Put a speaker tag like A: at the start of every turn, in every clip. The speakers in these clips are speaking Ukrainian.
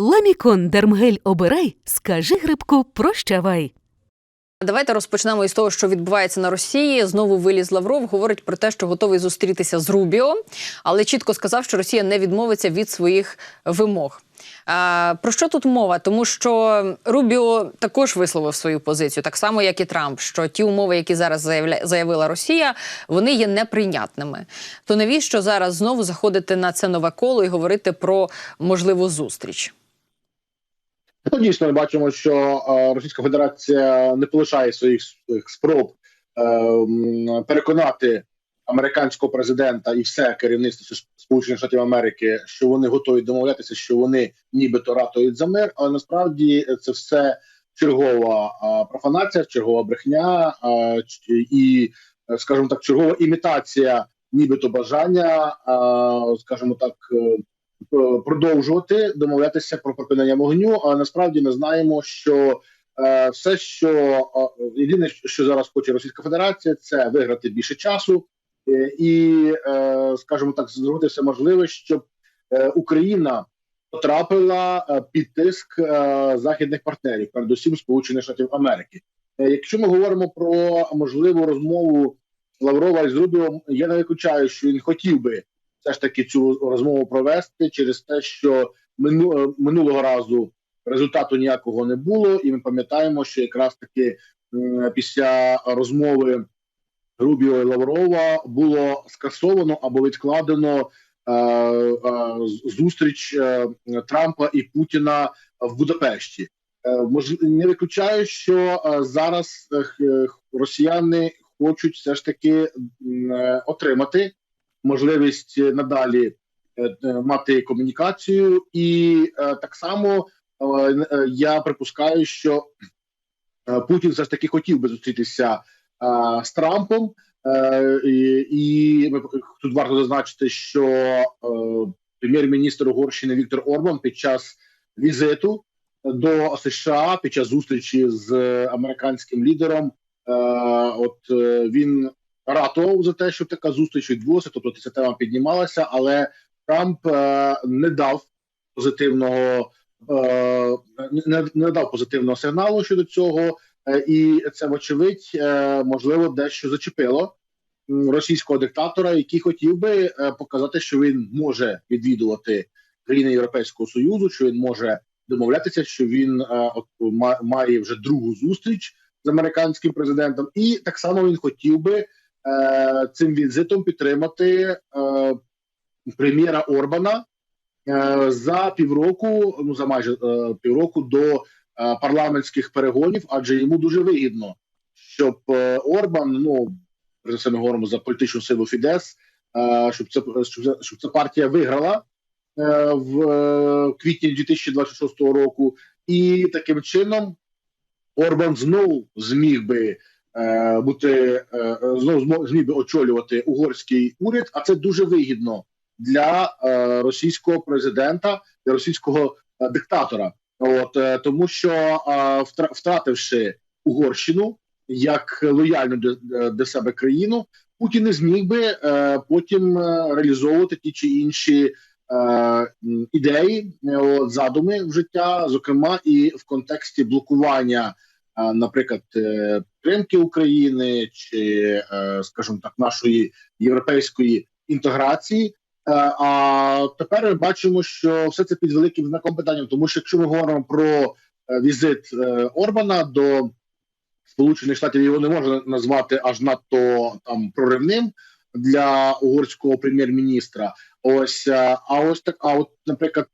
A: Ламікон Дермгель обирай, скажи грибку прощавай.
B: Давайте розпочнемо із того, що відбувається на Росії. Знову виліз Лавров, говорить про те, що готовий зустрітися з Рубіо, але чітко сказав, що Росія не відмовиться від своїх вимог. А, про що тут мова? Тому що Рубіо також висловив свою позицію, так само як і Трамп, що ті умови, які зараз заявила Росія, вони є неприйнятними. То навіщо зараз знову заходити на це нове коло і говорити про можливу зустріч?
C: Ну, дійсно, ми бачимо, що е, Російська Федерація не полишає своїх спроб е, переконати американського президента і все керівництво Сполучених- Штатів Америки, що вони готові домовлятися, що вони нібито ратують за мир, але насправді це все чергова е, профанація, чергова брехня і, скажімо так, чергова імітація, нібито бажання, скажімо так. Е, продовжувати домовлятися про припинення вогню. А насправді ми знаємо, що е, все, що е, єдине, що зараз хоче Російська Федерація, це виграти більше часу і, скажімо так, зробити все можливе, щоб Україна потрапила під тиск західних партнерів, передусім Сполучених Штатів Америки. Якщо ми говоримо про можливу розмову Лаврова із Рубіо, я не виключаю, що він хотів би все ж таки цю розмову провести через те, що мину, е, минулого разу результату ніякого не було, і ми пам'ятаємо, що якраз таки після розмови Рубіо і Лаврова було скасовано або відкладено е, е, зустріч Трампа і Путіна в Будапешті. Не виключаю, що зараз росіяни хочуть все ж таки отримати можливість е, надалі е, е, мати комунікацію, і так само я припускаю, що Путін все ж таки хотів би зустрітися з Трампом, і, тут варто зазначити, що прем'єр-міністр Угорщини Віктор Орбан під час візиту до США під час зустрічі з американським лідером, от він ратував за те, щоб така зустріч відбулася, тобто ця тема піднімалася, але Трамп е, не дав позитивного е, не, не дав позитивного сигналу щодо цього, е, і це вочевидь можливо дещо зачепило російського диктатора, який хотів би показати, що він може відвідувати країни Європейського союзу, що він може домовлятися, що він от має вже другу зустріч з американським президентом, і так само він хотів би цим візитом підтримати е, прем'єра Орбана е, за півроку, ну за майже е, півроку до е, парламентських перегонів, адже йому дуже вигідно, щоб е, Орбан, ну все ми говоримо за політичну силу Фідес, е, щоб це щоб, це- щоб ця партія виграла е, в е, квітні 2026 року, і таким чином Орбан знову зміг би е, бути е, знову зміг очолювати угорський уряд, а це дуже вигідно для е, російського президента, для російського е, диктатора. От е, тому, що е, втративши Угорщину як лояльну до, себе країну, Путін не зміг би е, потім е, реалізовувати ті чи інші е, ідеї, е, задуми в життя, зокрема і в контексті блокування, е, наприклад, е, підтримки України чи, е, скажімо так, нашої європейської інтеграції. Е, А тепер ми бачимо, що все це під великим знаком питання, тому що якщо ми говоримо про візит Орбана до Сполучених Штатів, його не можна назвати аж надто там проривним для угорського прем'єр-міністра. Ось а ось так. А от, наприклад,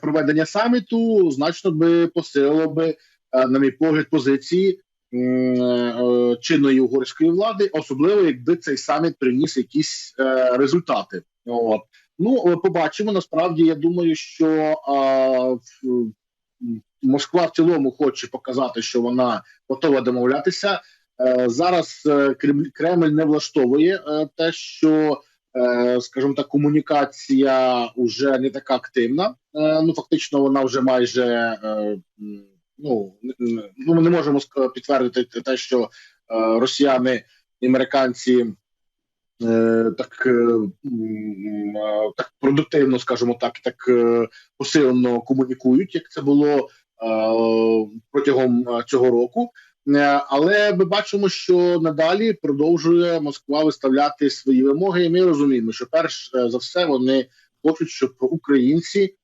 C: проведення саміту значно би посилило би, на мій погляд, позиції е, чинної угорської влади, особливо якби цей саміт приніс якісь е, результати. От ну е, побачимо. Насправді, я думаю, що Москва в цілому хоче показати, що вона готова домовлятися. Е, Зараз е, Кремль, не влаштовує е, те, що, е, скажімо так, комунікація вже не така активна. Е, Ну фактично, вона вже майже е, ну, ну ми не можемо підтвердити те, що е, росіяни і американці е, так, е, так продуктивно, скажімо так, так посилено комунікують, як це було протягом цього року. Але ми бачимо, що надалі продовжує Москва виставляти свої вимоги, і ми розуміємо, що перш за все вони хочуть, щоб українці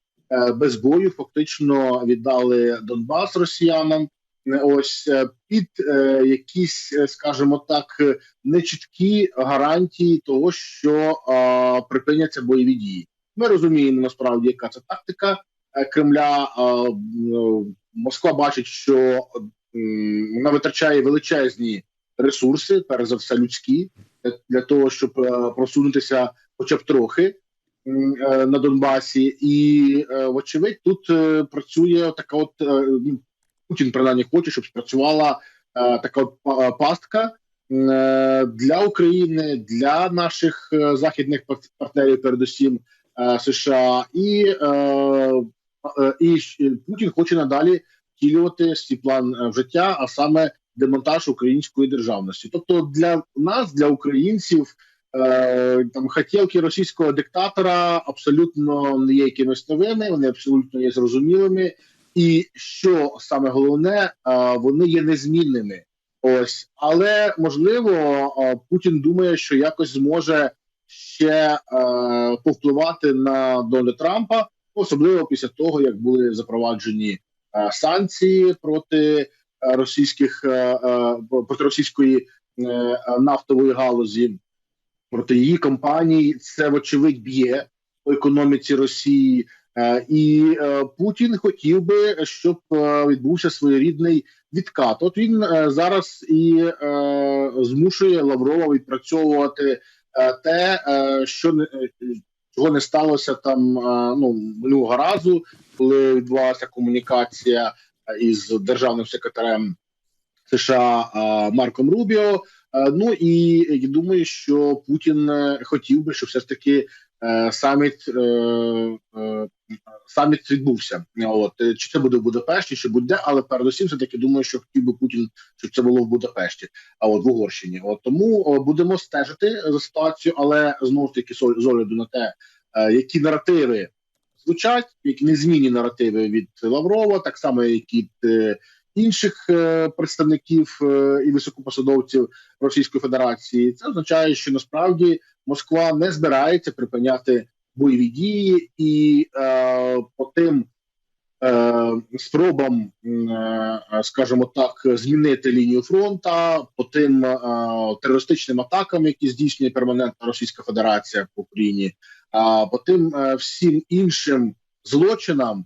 C: без бою фактично віддали Донбас росіянам. Е, Ось е, під е, якісь, е, скажімо так, е, нечіткі гарантії того, що е, припиняться бойові дії. Ми розуміємо насправді, яка це тактика е, Кремля. Е, Москва бачить, що вона витрачає величезні ресурси, перш за все людські, для- того, щоб е, просунутися, хоча б трохи е, на Донбасі, і е, вочевидь тут е, працює така, от е, ну, Путін принаймні хоче, щоб спрацювала е, така от пастка е, для України, для наших е, західних пар- партнерів, передусім е, США, і, е, е, і Путін хоче надалі втілювати свій план е, в життя, а саме демонтаж української державності. Тобто для нас, для українців, е, там хотілки російського диктатора абсолютно не є якимись новими, вони абсолютно є зрозумілими. І що саме головне, е, вони є незмінними. Ось, але можливо, е, Путін думає, що якось зможе ще е, повпливати на Дональда Трампа, особливо після того, як були запроваджені е, санкції проти е, російських е, е, проти російської е, нафтової галузі, проти її компаній. Це вочевидь б'є по економіці Росії. Е, І е, Путін хотів би, щоб е, відбувся своєрідний відкат. От він зараз і змушує Лаврова відпрацьовувати те, що не чого не сталося там ну минулого разу, коли відбувалася комунікація із державним секретарем США Марком Рубіо. Е, Ну і я думаю, що Путін е, хотів би, щоб все ж таки е, саміт саміт відбувся. От чи це буде в Будапешті, чи будь-де, але передусім все таки думаю, що хотів би Путін, щоб це було в Будапешті, а от в Угорщині. От тому будемо стежити за ситуацією, але знову ж таки з огляду на те, які наративи звучать, які незмінні наративи від Лаврова, так само як від інших е, представників е, і високопосадовців Російської Федерації. Це означає, що насправді Москва не збирається припиняти бойові дії, і е, по тим спробам, скажімо так, змінити лінію фронта, по тим терористичним атакам, які здійснює перманентна Російська Федерація по Україні, а по тим всім іншим злочинам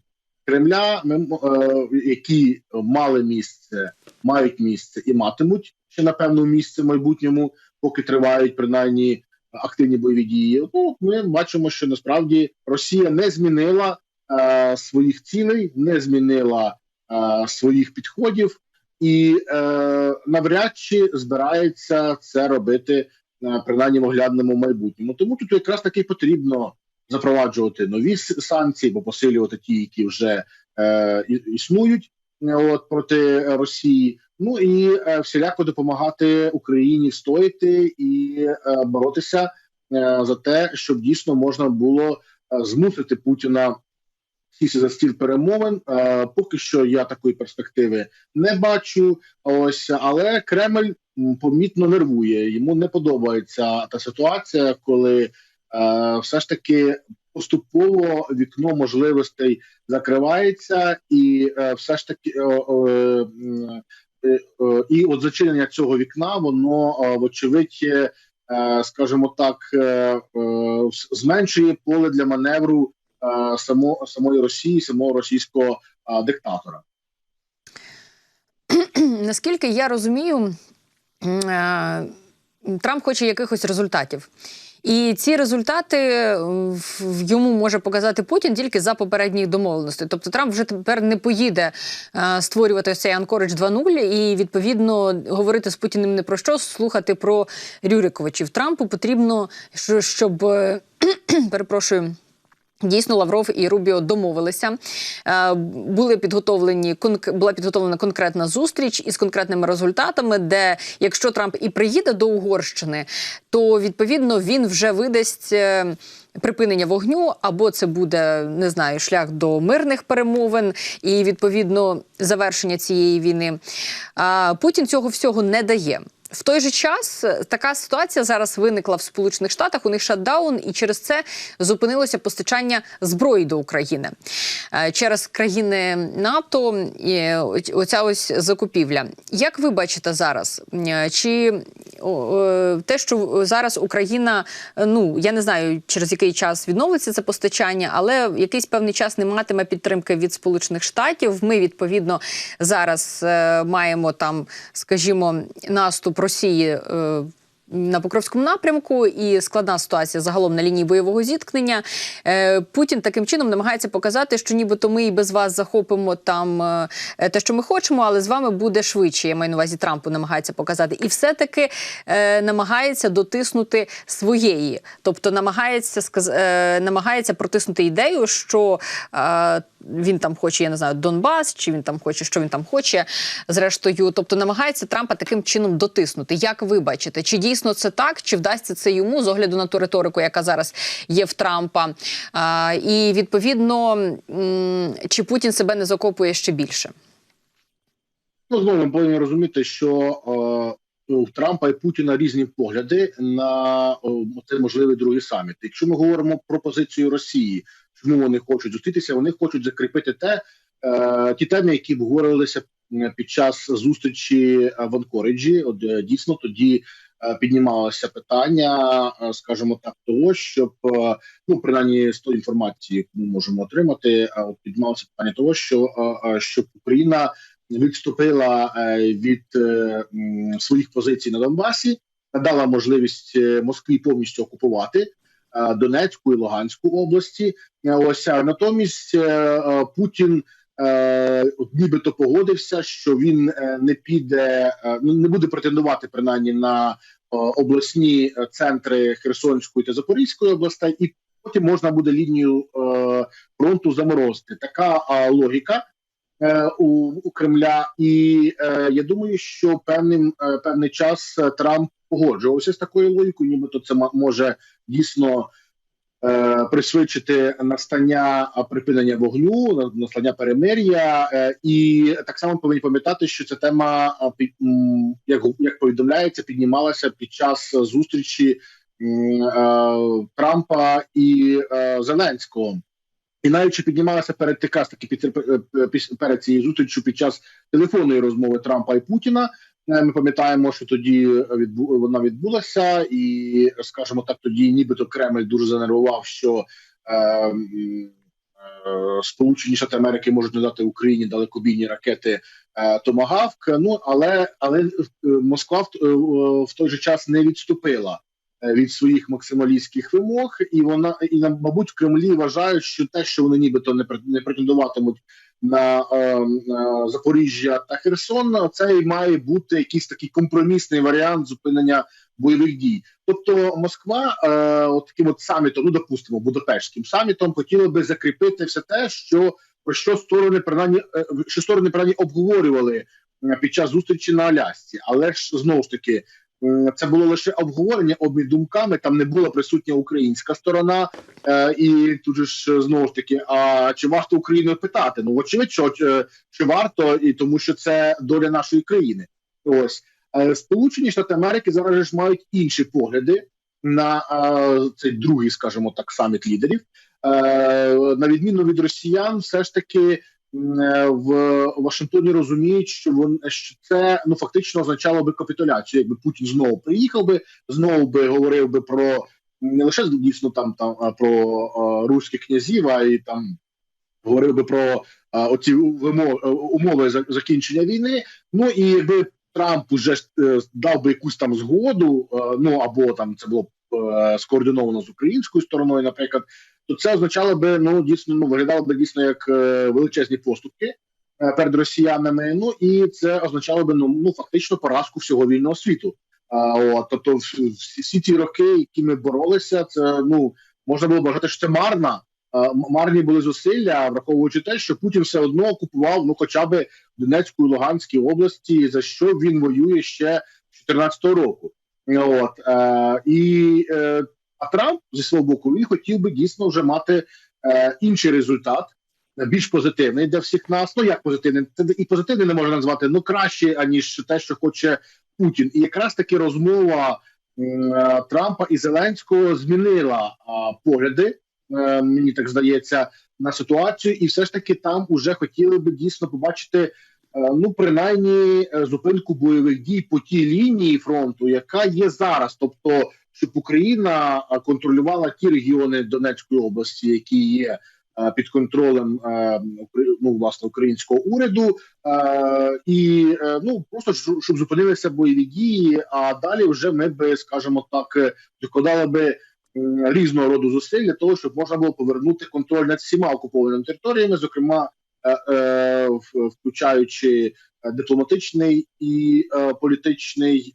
C: Кремля, е, які мали місце, мають місце і матимуть ще напевно місце в майбутньому, поки тривають принаймні активні бойові дії. Ну ми бачимо, що насправді Росія не змінила е, своїх цілей, не змінила е, своїх підходів, і е, навряд чи збирається це робити е, принаймні в оглядному майбутньому. Тому тут якраз таки потрібно запроваджувати нові санкції, бо посилювати ті, які вже е, існують е, от проти Росії. Ну і е, всіляко допомагати Україні стояти і е, боротися е, за те, щоб дійсно можна було е, змусити Путіна сісти за стіл перемовин. Е, поки що я такої перспективи не бачу. Ось але Кремль помітно нервує. Йому не подобається та ситуація, коли все ж таки поступово вікно можливостей закривається, і е, все ж таки е, е, е, е, і от зачинення цього вікна, воно е, вочевидь, е, е, скажімо так, е, е, зменшує поле для маневру е, само, самої Росії, самого російського е, диктатора.
B: Наскільки я розумію, е, Трамп хоче якихось результатів. І ці результати е, йому може показати Путін тільки за попередніх домовленості. Тобто Трамп вже тепер не поїде е, створювати цей Анкоридж 2.0 і відповідно говорити з Путіним не про що, слухати про Рюриковичів. Трампу потрібно, щоб е, перепрошую. Дійсно, Лавров і Рубіо домовилися. Е, Були підготовлені була підготовлена конкретна зустріч із конкретними результатами, де якщо Трамп і приїде до Угорщини, то відповідно він вже видасть. е, Припинення вогню, або це буде не знаю шлях до мирних перемовин і відповідно завершення цієї війни. А Путін цього всього не дає. В той же час е, така ситуація зараз виникла в Сполучених Штатах. У них шатдаун, і через це зупинилося постачання зброї до України Е, через країни НАТО. і Оця ось закупівля. Як ви бачите зараз? Е, Чи е, те, що зараз Україна, е, ну я не знаю через який час відновиться це постачання, але якийсь певний час не матиме підтримки від Сполучених Штатів. Ми відповідно зараз е, маємо там, скажімо, наступ Росії. е, на Покровському напрямку і складна ситуація загалом на лінії бойового зіткнення. Е, Путін таким чином намагається показати, що нібито ми і без вас захопимо там е, те, що ми хочемо, але з вами буде швидше. Я маю на увазі Трампу намагається показати, і все-таки намагається дотиснути своєї, тобто намагається намагається протиснути ідею, що він там хоче, я не знаю, Донбас, чи він там хоче, що він там хоче. Зрештою, тобто намагається Трампа таким чином дотиснути. Як ви бачите, чи дійсно це так, чи вдасться це йому з огляду на ту риторику, яка зараз є в Трампа? А, і відповідно, чи Путін себе не закопує ще більше?
C: Ну, знову ми повинні розуміти, що е, у Трампа і Путіна різні погляди на цей можливий другий саміт. Якщо ми говоримо про позицію Росії, чому вони хочуть зустрітися, вони хочуть закріпити те, е, ті теми, які обговорювалися під час зустрічі е, в Анкориджі. От е, дійсно тоді піднімалося питання, скажімо так, того, щоб ну принаймні з тої інформації, яку ми можемо отримати, от піднімалося питання того, що щоб Україна відступила е, від е, своїх позицій на Донбасі, надала можливість е, Москві повністю окупувати Донецьку і Луганську області. Ось а натомість Путін. нібито погодився, що він не піде, ну не буде претендувати принаймні на обласні центри Херсонської та Запорізької областей, і потім можна буде лінію фронту заморозити. Така логіка у, у Кремля, і е, я думаю, що певним е, певний час е, Трамп погоджувався з такою логікою, нібито це може дійсно. е, Пришвидшити настання припинення вогню, на- настання перемир'я, е, і так само повинні пам'ятати, що ця тема, як як повідомляється, піднімалася під час зустрічі е, Трампа і е, Зеленського. І навіть чи піднімалася перед якраз таки е, е, перед цією зустрічю під час телефонної розмови Трампа і Путіна. Е, Ми пам'ятаємо, що тоді відбу... вона відбулася, і скажімо так, тоді нібито Кремль дуже занервував, що е, е, Сполучені Штати Америки можуть надати Україні далекобійні ракети е, Томагавк. Ну але але Москва в, в той же час не відступила від своїх максималістських вимог, і вона і на- мабуть в Кремлі вважають, що те, що вони нібито не не претендуватимуть на е, на Запоріжжя та Херсон, це і має бути якийсь такий компромісний варіант зупинення бойових дій. Тобто Москва, е, от таким от самітом, ну допустимо, Будапештським самітом, хотіла би закріпити все те, що про що сторони принаймні е, що сторони принаймні обговорювали е, під час зустрічі на Алясці, але ж знову ж таки. Це було лише обговорення обмін думками. Там не була присутня українська сторона, е, і тут ж знову ж таки, а чи варто Україною питати? Ну очевидь, що, е, що варто, і тому що це доля нашої країни. Ось Е, Сполучені Штати Америки зараз ж мають інші погляди на цей другий, скажімо так, саміт лідерів. На відміну від росіян, все ж таки в Вашингтоні розуміють, що вон що це ну фактично означало би капітуляцію. Якби Путін знову приїхав би, знову би говорив би про не лише дійсно там там про руських князів, а й там говорив би про а, оці вимоги умови за- закінчення війни. Ну і якби Трамп уже е, дав би якусь там згоду, е, ну або там це було е, скоординовано з українською стороною, наприклад, то це означало би ну дійсно ну виглядало би дійсно як е, величезні поступки е, перед росіянами. Ну і це означало би ну, ну фактично поразку всього вільного світу. А, от, тобто, всі, ті роки, які ми боролися, це ну можна було б вважати, що це марна марні були зусилля, враховуючи те, що Путін все одно окупував ну, хоча б Донецьку і Луганській області, за що він воює ще з 2014 року. От е, і е, а Трамп зі свого боку він хотів би дійсно вже мати е, інший результат, е, більш позитивний для всіх нас. Ну як позитивний, це і позитивний не можна назвати, ну краще аніж те, що хоче Путін. І якраз таки розмова е, Трампа і Зеленського змінила а, погляди. е, Мені так здається на ситуацію, і все ж таки там уже хотіли би дійсно побачити. е, Ну, принаймні, е, зупинку бойових дій по тій лінії фронту, яка є зараз, тобто, щоб Україна контролювала ті регіони Донецької області, які є під контролем ну, власне українського уряду, і е, ну просто щоб зупинилися бойові дії. А далі вже ми би, скажімо так, докладали би різного роду зусиль для того, щоб можна було повернути контроль над всіма окупованими територіями, зокрема е, е, включаючи дипломатичний і політичний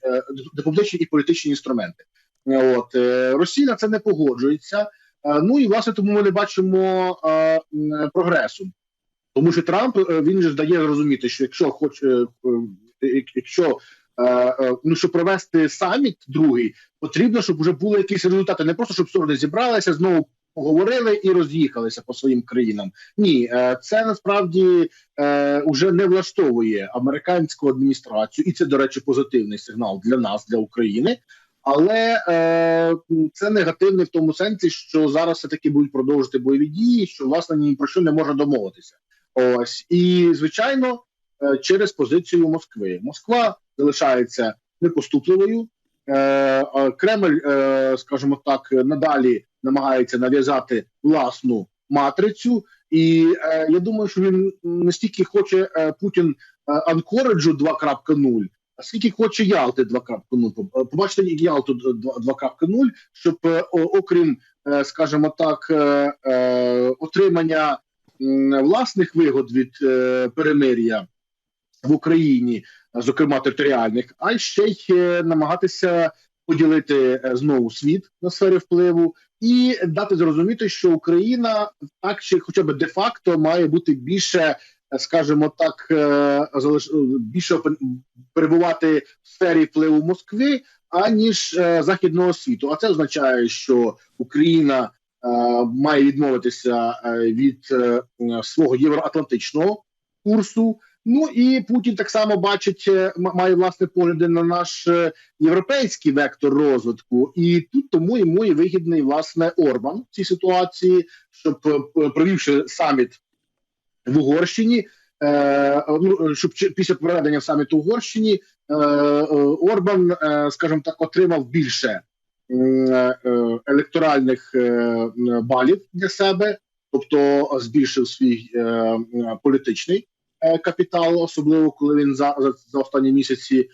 C: дипломатичні і політичні інструменти. От е, Росія на це не погоджується. Е, Ну і власне тому ми не бачимо е, прогресу, тому що Трамп він же дає зрозуміти, що якщо хоче, якщо ну щоб провести саміт другий, потрібно, щоб вже були якісь результати, не просто щоб сторони зібралися, знову поговорили і роз'їхалися по своїм країнам. Ні, це насправді вже не влаштовує американську адміністрацію, і це, до речі, позитивний сигнал для нас, для України. Але е, це негативний в тому сенсі, що зараз все таки будуть продовжити бойові дії, що власне ні про що не можна домовитися. Ось і звичайно, е, через позицію Москви. Москва залишається непоступливою. Е, е, Кремль, е, скажімо так, надалі намагається нав'язати власну матрицю, і е, я думаю, що він не стільки хоче е, Путін е, Анкореджу 2.0, а скільки хоче Ялти 2.0. Поб- Побачите Ялту 2.0, щоб е, окрім, е, скажімо так, е, е, отримання власних вигод від е, перемир'я в Україні, е, зокрема територіальних, а ще й е, намагатися поділити е, знову світ на сфері впливу і дати зрозуміти, що Україна так чи хоча б де-факто має бути більше, е, скажімо так, е, більше перебувати в сфері впливу Москви, аніж е, західного світу. А це означає, що Україна е, має відмовитися від свого євроатлантичного курсу. Ну і Путін так само бачить, має власне погляди на наш європейський вектор розвитку, і тут тому йому і вигідний власне Орбан в цій ситуації, щоб провівши саміт в Угорщині. Е, ну, щоб після проведення саміту Угорщині е, е, Орбан, скажімо так, отримав більше електоральних балів для себе, тобто збільшив свій політичний капітал, особливо коли він за, за, останні місяці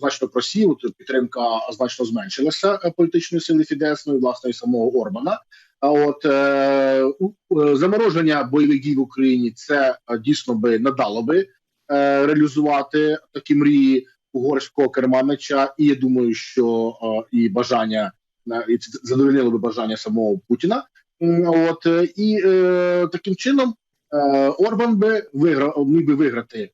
C: значно просів. От підтримка значно зменшилася політичної сили Фідесної, власне, і самого Орбана. От е, е, замороження бойових дій в Україні це е, дійсно би надало би е, реалізувати такі мрії угорського керманича, і я думаю, що е, і бажання е, і задовольнило би бажання самого Путіна. От і е, таким чином е, Орбан би виграв міг би виграти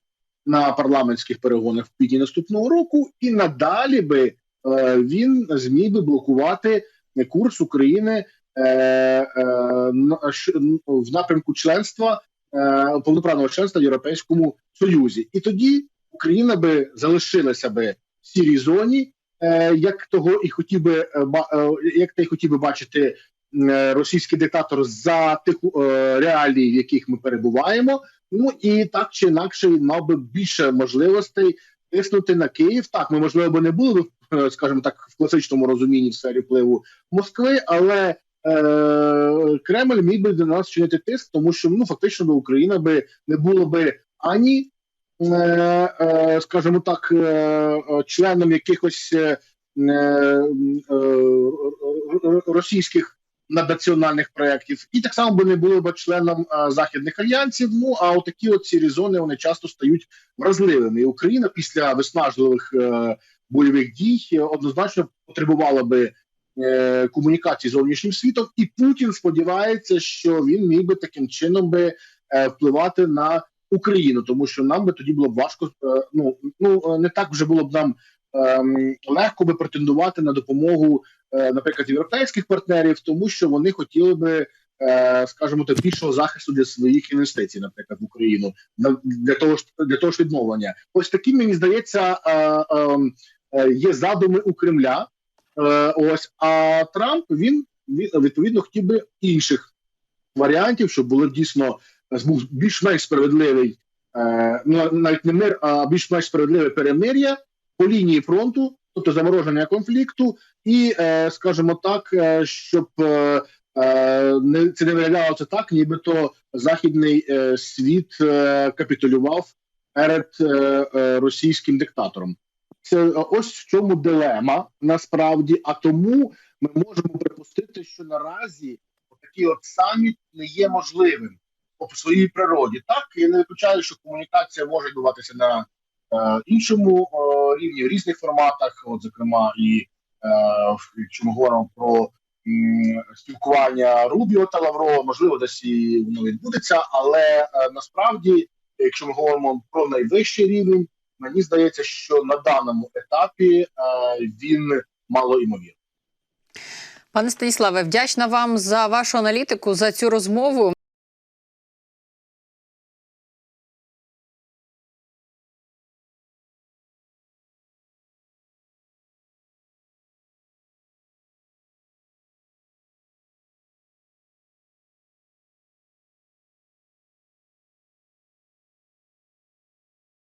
C: на парламентських перегонах в квітні наступного року, і надалі би е, він зміг би блокувати курс України в напрямку членства е, повноправного членства в Європейському Союзі, і тоді Україна би залишилася би в сірій зоні, е, як того і хотів би е, е, як те й хотів би бачити е, російський диктатор за тих е, реалій, в яких ми перебуваємо. Ну і так чи інакше він мав би більше можливостей тиснути на Київ. Так, ми можливо би не були е, скажімо так, в класичному розумінні в сфері впливу Москви, але е, Кремль міг би до нас чинити тиск, тому що ну фактично би Україна би не було би ані, е, е, скажімо так, е, е, членом якихось е, е, е, російських наднаціональних проєктів, і так само би не було б членом е, західних альянсів. Ну а отакі от сірі зони вони часто стають вразливими. І Україна після виснажливих е, бойових дій е, однозначно потребувала би е, комунікації з зовнішнім світом, і Путін сподівається, що він міг би таким чином би е, впливати на Україну, тому що нам би тоді було б важко е, ну ну не так вже було б нам ем, легко би претендувати на допомогу, наприклад, європейських партнерів, тому що вони хотіли би. Скажімо так, більшого захисту для своїх інвестицій, наприклад, в Україну для того ж для того ж відновлення. Ось такі мені здається е, е, е, є задуми у Кремля. Е, Ось а Трамп він відповідно хотів би інших варіантів, щоб були дійсно е, був більш-менш справедливий, е, ну навіть не мир, а більш-менш справедливе перемир'я по лінії фронту, тобто замороження конфлікту, і скажімо так, щоб не це не це так, нібито західний світ капітулював перед російським диктатором. Це е, ось в чому дилема насправді. А тому ми можемо припустити, що наразі такий от саміт не є можливим по своїй природі. Так я не виключаю, що комунікація може відбуватися на е, іншому е, рівні, в різних форматах, от зокрема, і е, якщо ми говоримо про м, спілкування Рубіо та Лаврова, можливо, десь і воно відбудеться, але е, насправді, якщо ми говоримо про найвищий рівень, мені здається, що на даному етапі е, він мало ймовірний.
B: Пане Станіславе, вдячна вам за вашу аналітику за цю розмову.